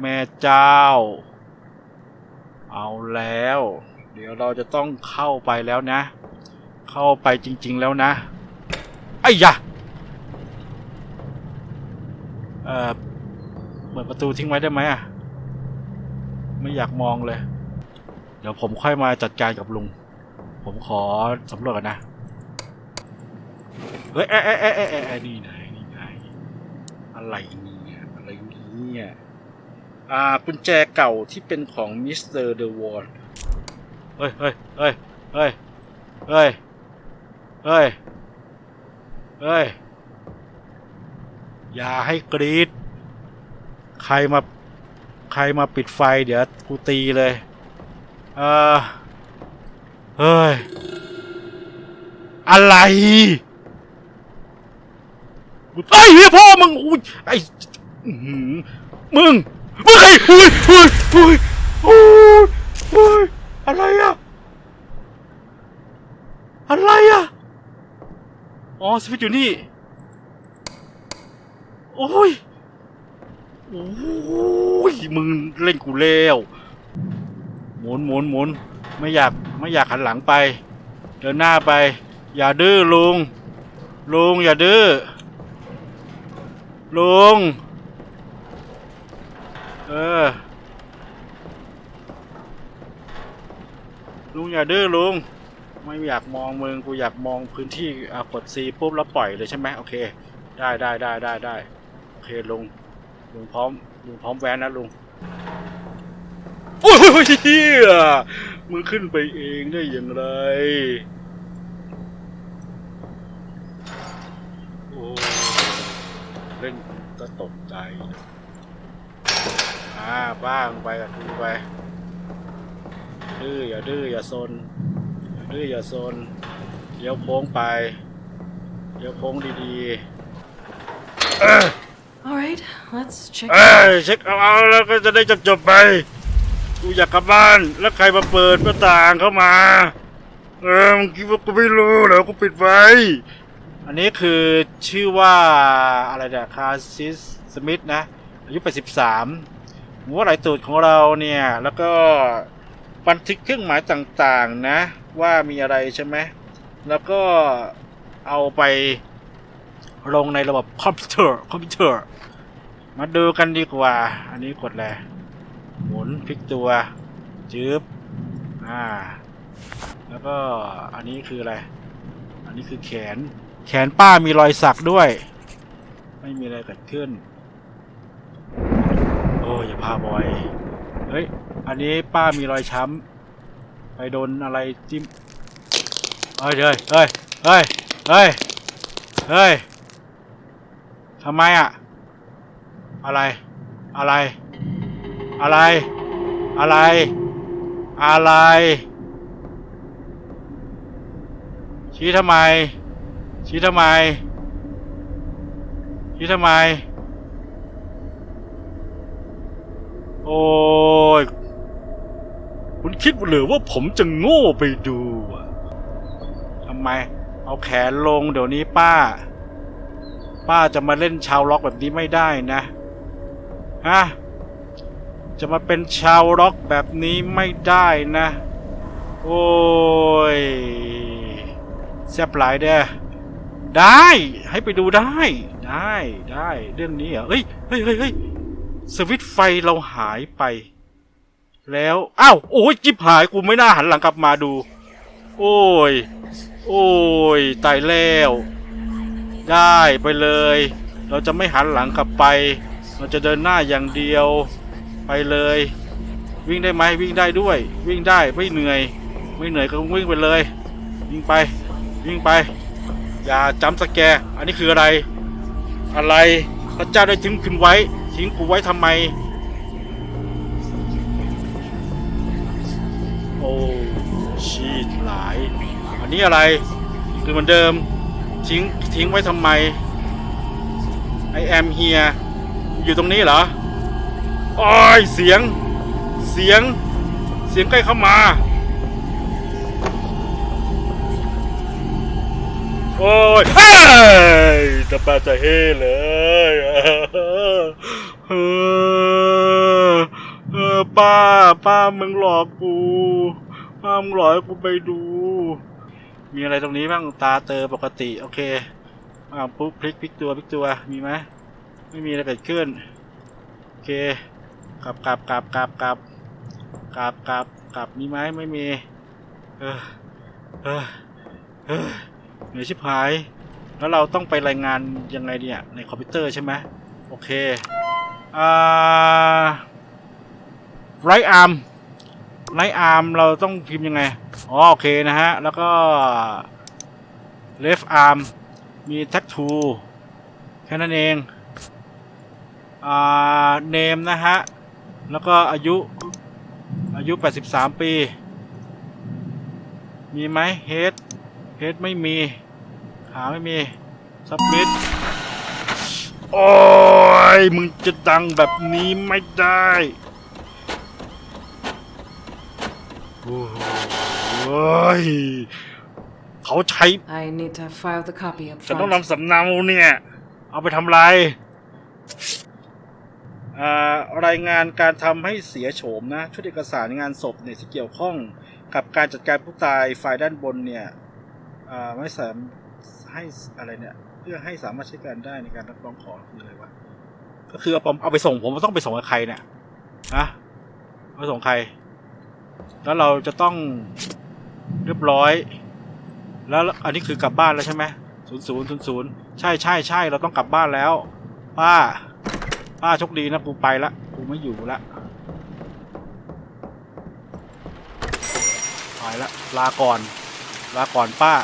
แม่เจ้า เอาแล้ว เดี๋ยวเราจะต้องเข้าไปแล้วนะ เข้าไปจริง ๆแล้วนะไอ้ยะเอ่อเปิดประตูทิ้งไว้ได้ไหมอะ ไม่อยากมองเลย เดี๋ยวผมค่อยมาจัดการกับลุง ผมขอสำรวจก่อนนะเฮ้ยเอ๊ะเอ๊ะเอ๊ะเอ๊ะเอ๊ะเอ๊ะนี่ไงนี่ไงอะไรเนี่ยอะไรเนี่ย อ่ากุญแจเก่าที่เป็นของมิสเตอร์เดอะวอลเฮ้ยเฮ้ยเฮ้ยเฮ้ยเฮ้ยเฮ้ยเฮ้ยอย่าให้กรีดใครมาใครมาปิดไฟเดี๋ยวกูตีเลยเออเฮ้ย อะไรกูไอ้ยเฮียพ่อมึงอุ้ยไอ้มึง มึงไอ้อุ้ยอุ้ยอุ้ยอุ้ยอุ้ยอะไรอะอะไรอะอ๋อสวิตช์อยู่นี่ โอ้ย โอ้ย มึงเล่นกูเล้วหมุนหมุนหมุนไม่อยากไม่อยากหันหลังไป เดินหน้าไป อย่าดื้อลุง ลุงอย่าดื้อลุง เออ ลุงอย่าดื้อลุง ไม่อยากมองเมึงกูอยากมองพื้นที่อะกดซีปุ๊บแล้วปล่อยเลยใช่ไหมโอเค ได้ได้ได้ได้ได้โอเคลุงลุงพร้อมลุงพร้อมแวนนะลุงโอ้ยเฮียมึงขึ้นไปเองได้อย่างไร โอ้ เล่นก็ตกใจ อ่าบ้างไปกับกูไปดื้ออย่าดื้ออย่าซนอย่าดื้ออย่าซนเดี๋ยวโค้งไป เดี๋ยวโค้งดีๆเออ All right, let's check. เอ้ยเช็คเอาเอาแล้วก็จะได้จบจบๆไป กูอยากกลับบ้านแล้วใครมาเปิดหน้าต่างเข้ามาเออมึงคิดว่ากูไม่รู้เหรอกูปิดไว้ อันนี้คือชื่อว่าอะไรเนี่ยคาซิสสมิธนะ อายุ 83 หัวไหลตูดของเราเนี่ย แล้วก็บันทึกเครื่องหมายต่างๆนะ ว่ามีอะไรใช่ไหมแล้วก็เอาไปลงในระบบคอมพิวเตอร์คอมพิวเตอร์ มาดูกันดีกว่า อันนี้กดแหละหมุนพลิกตัวจืบอ่า แล้วก็อันนี้คืออะไร อันนี้คือแขน แขนป้ามีรอยสักด้วย ไม่มีอะไรเกิดขึ้น อยอย่าพาบอย เฮ้ย อันนี้ป้ามีรอยช้ำไปโดนอะไรจิ้ม เฮ้ยเฮ้ยเฮ้ยเฮ้ยเฮ้ยเฮ้ยทำไมอะอะไร อะไร อะไร อะไร อะไร ชี้ทำไม ชี้ทำไม ชี้ทำไม โอ้ย คุณคิดหรือว่าผมจะโง่ไปดูทำไม เอาแขนลงเดี๋ยวนี้ป้า ป้าจะมาเล่นชาวล็อกแบบนี้ไม่ได้นะ ฮะ จะมาเป็นชาวล็อกแบบนี้ไม่ได้นะ โอ้ยแซบหลายเด้อได้ ให้ไปดูได้ ได้ ได้ เรื่องนี้เหรอเฮ้ย เฮ้ยเฮ้ย สวิตไฟเราหายไป แล้วอ้าวโอ้ยจิบหายกูไม่น่าหันหลังกลับมาดู โอ้ย โอ้ยตายแล้ว ได้ไปเลย เราจะไม่หันหลังกลับไป เราจะเดินหน้าอย่างเดียว ไปเลย วิ่งได้ไหมวิ่งได้ด้วย วิ่งได้ไม่เหนื่อย ไม่เหนื่อยก็วิ่งไปเลย วิ่งไป วิ่งไป อย่าจำสแกรอันนี้คืออะไร อะไรพระเจ้าได้ทิ้งคุณไว้ ทิ้งกูไว้ทำไม โอ้ชีตหลาย อันนี้อะไร คือเหมือนเดิม ทิ้งทิ้งไว้ทำไม I am here อยู่ตรงนี้เหรอโอ้ยเสียง เสียง เสียงใกล้เข้ามา โอ้ยเฮ้ยจะปาจะเฮเลย เฮ้ยป้า ป้ามึงหลอกกู ป้ามึงหลอกให้กูไปดู มีอะไรตรงนี้บ้าง ตาเตอปกติ โอเค อ่าปุ๊บพลิกพลิกตัวพลิกตัว มีไหม ไม่มีอะไรเกิดขึ้น โอเคกลับกลับกลับกลับกลับกลับกลับกลับมีไหมไม่มี เออ เออ เออเหนื่อยชิบหาย แล้วเราต้องไปรายงานยังไงเนี่ย ในคอมพิวเตอร์ใช่ไหมโอเค ไรอาร์มไรอาร์มเราต้องพิมพ์ยังไง อ๋อโอเคนะฮะ แล้วก็ left arm มี tattoo แค่นั้นเองอ่า name นะฮะ แล้วก็อายุอายุ 83 ปี มีไหม head head ไม่มี ขาไม่มี submit โอ้ มึงจะดังแบบนี้ไม่ได้โอ้ยเขาใช้ I need to file the copy up ฉันต้อง front. นำสำเนาเนี่ย เอาไปทำอะไรอ่ารายงานการทำให้เสียโฉมนะ ชุดเอกสารงานศพเนี่ยที่เกี่ยวข้องกับการจัดการผู้ตายฝ่ายด้านบนเนี่ยอ่าไม่สามให้อะไรเนี่ย เพื่อให้สามารถใช้การได้ในการรับรองขอคืออะไรวะ ก็คือเอาผมเอาไปส่งผมต้องไปส่งกับใครเนี่ยนะไปส่งใคร แล้วเราจะต้องเรียบร้อย แล้วอันนี้คือกลับบ้านแล้วใช่ไหมศูนย์ศูนย์ศูนย์ศูนย์ใช่ใช่ใช่เราต้องกลับบ้านแล้ว ป้า ป้าโชคดีนะกูไปละกูไม่อยู่ละไปละลาก่อน ลาก่อนป้า